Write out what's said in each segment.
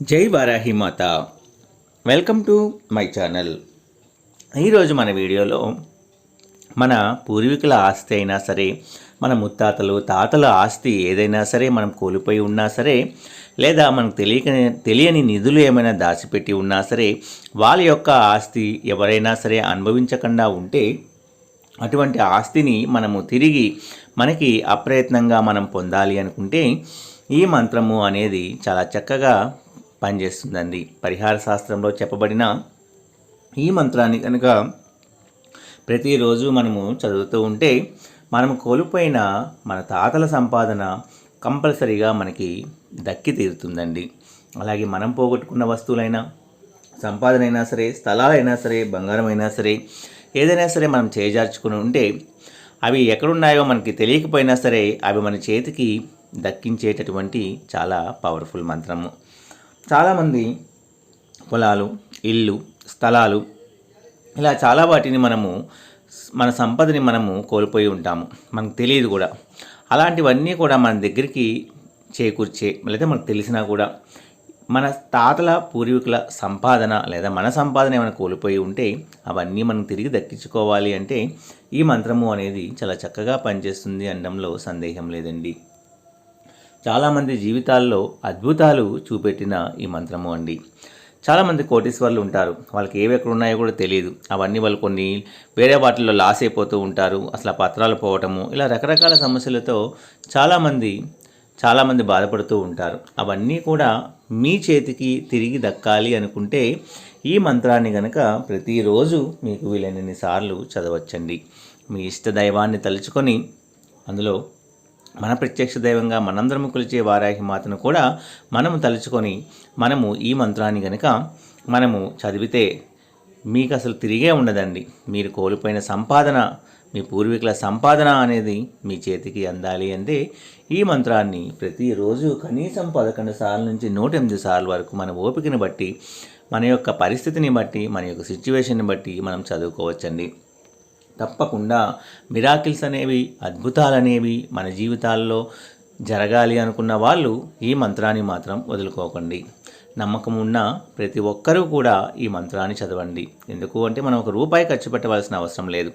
జై వారాహి మాత. Welcome to my channel. ఈరోజు మన వీడియోలో మన పూర్వీకుల ఆస్తి అయినా సరే మన ముత్తాతలు తాతల ఆస్తి ఏదైనా సరే మనం కోల్పోయి ఉన్నా సరే లేదా మనకు తెలియక తెలియని నిధులు ఏమైనా దాచిపెట్టి ఉన్నా సరే వాళ్ళ యొక్క ఆస్తి ఎవరైనా సరే అనుభవించకుండా ఉంటే అటువంటి ఆస్తిని మనము తిరిగి మనకి అప్రయత్నంగా మనం పొందాలి అనుకుంటే ఈ మంత్రము అనేది చాలా చక్కగా పనిచేస్తుందండి. పరిహార శాస్త్రంలో చెప్పబడిన ఈ మంత్రాన్ని కనుక ప్రతిరోజు మనము చదువుతూ ఉంటే మనము కోల్పోయిన మన తాతల సంపాదన కంపల్సరీగా మనకి దక్కి తీరుతుందండి. అలాగే మనం పోగొట్టుకున్న వస్తువులైనా సంపాదన అయినా సరే స్థలాలైనా సరే బంగారం అయినా సరే ఏదైనా సరే మనం చేజార్చుకుని ఉంటే అవి ఎక్కడున్నాయో మనకి తెలియకపోయినా సరే అవి మన చేతికి దక్కించేటటువంటి చాలా పవర్ఫుల్ మంత్రము. చాలామంది పొలాలు ఇల్లు స్థలాలు ఇలా చాలా వాటిని మనము మన సంపదని మనము కోల్పోయి ఉంటాము. మనకు తెలియదు కూడా. అలాంటివన్నీ కూడా మన దగ్గరికి చేకూర్చే లేదా మనకు తెలిసినా కూడా మన తాతల పూర్వీకుల సంపాదన లేదా మన సంపాదన ఏమైనా కోల్పోయి ఉంటే అవన్నీ మనం తిరిగి దక్కించుకోవాలి అంటే ఈ మంత్రము అనేది చాలా చక్కగా పనిచేస్తుంది అనడంలో సందేహం లేదండి. చాలామంది జీవితాల్లో అద్భుతాలు చూపెట్టిన ఈ మంత్రము అండి. చాలామంది కోటీశ్వర్లు ఉంటారు. వాళ్ళకి ఏవి ఎక్కడ ఉన్నాయో కూడా తెలియదు అవన్నీ వాళ్ళు కొన్ని వేరే వాటిల్లో లాస్ అయిపోతూ ఉంటారు. అసలు పత్రాలు పోవటము ఇలా రకరకాల సమస్యలతో చాలామంది చాలామంది బాధపడుతూ ఉంటారు. అవన్నీ కూడా మీ చేతికి తిరిగి దక్కాలి అనుకుంటే ఈ మంత్రాన్ని గనక ప్రతిరోజు మీకు వీలైనన్ని సార్లు చదవచ్చండి. మీ ఇష్ట దైవాన్ని తలుచుకొని అందులో మన ప్రత్యక్ష దైవంగా మనందరము కొలిచే వారాహి మాతను కూడా మనము తలుచుకొని మనము ఈ మంత్రాన్ని గనక మనము చదివితే మీకు అసలు తిరిగే ఉండదండి. మీరు కోల్పోయిన సంపాదన మీ పూర్వీకుల సంపాదన అనేది మీ చేతికి అందాలి అంటే ఈ మంత్రాన్ని ప్రతిరోజు కనీసం పదకొండు సార్ల నుంచి నూట ఎనిమిది సార్లు వరకు మన ఓపికని బట్టి మన యొక్క పరిస్థితిని బట్టి మన యొక్క సిచ్యువేషన్ని బట్టి మనం చదువుకోవచ్చండి. తప్పకుండా మిరాకిల్స్ అనేవి అద్భుతాలు అనేవి మన జీవితాల్లో జరగాలి అనుకున్న వాళ్ళు ఈ మంత్రాన్ని మాత్రం వదులుకోకండి. నమ్మకం ఉన్న ప్రతి ఒక్కరూ కూడా ఈ మంత్రాన్ని చదవండి. ఎందుకు అంటే మనం ఒక రూపాయి ఖర్చు పెట్టవలసిన అవసరం లేదు.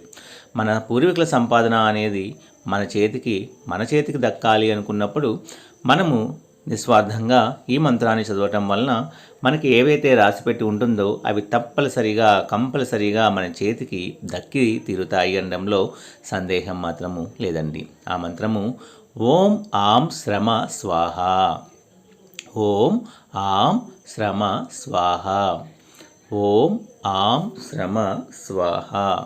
మన పూర్వీకుల సంపాదన అనేది మన చేతికి మన చేతికి దక్కాలి అనుకున్నప్పుడు మనము నిస్వార్థంగా ఈ మంత్రాన్ని చదవటం వలన మనకి ఏవైతే రాసిపెట్టి ఉంటుందో అవి తప్పనిసరిగా కంపల్సరిగా మన చేతికి దక్కి తీరుతాయి అనడంలో సందేహం మాత్రము లేదండి. ఆ మంత్రము ఓం ఆం శ్రమ స్వాహ. ఓం ఆం శ్రమ స్వాహ. ఓం ఆం శ్రమ స్వాహ.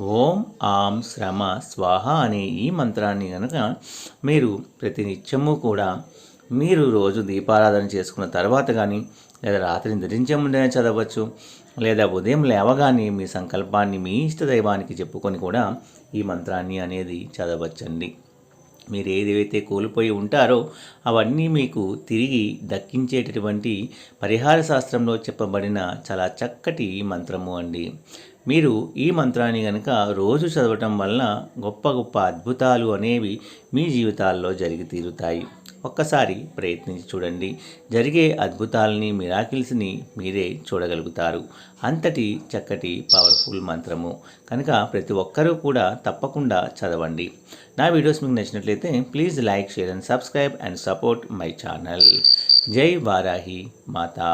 ఓం ఆం శ్రమ స్వాహ అనే ఈ మంత్రాన్ని కనుక మీరు ప్రతినిత్యము కూడా మీరు రోజు దీపారాధన చేసుకున్న తర్వాత కానీ లేదా రాత్రి ధరించే ముందే చదవచ్చు లేదా ఉదయం లేవగానే మీ సంకల్పాన్ని మీ ఇష్ట దైవానికి చెప్పుకొని కూడా ఈ మంత్రాన్ని అనేది చదవచ్చండి. మీరు ఏదైతే కోల్పోయి ఉంటారో అవన్నీ మీకు తిరిగి దక్కించేటటువంటి పరిహార శాస్త్రంలో చెప్పబడిన చాలా చక్కటి మంత్రము అండి. మీరు ఈ మంత్రాన్ని కనుక రోజు చదవటం వలన గొప్ప గొప్ప అద్భుతాలు అనేవి మీ జీవితాల్లో జరిగి తీరుతాయి. ఒక్కసారి ప్రయత్నించి చూడండి. జరిగే అద్భుతాలని మిరాకిల్స్ని మీరే చూడగలుగుతారు. అంతటి చక్కటి పవర్ఫుల్ మంత్రము. కనుక ప్రతి ఒక్కరూ కూడా తప్పకుండా చదవండి. నా వీడియోస్ మీకు నచ్చినట్లయితే please like share and subscribe and support my channel. జై వారాహి మాతా.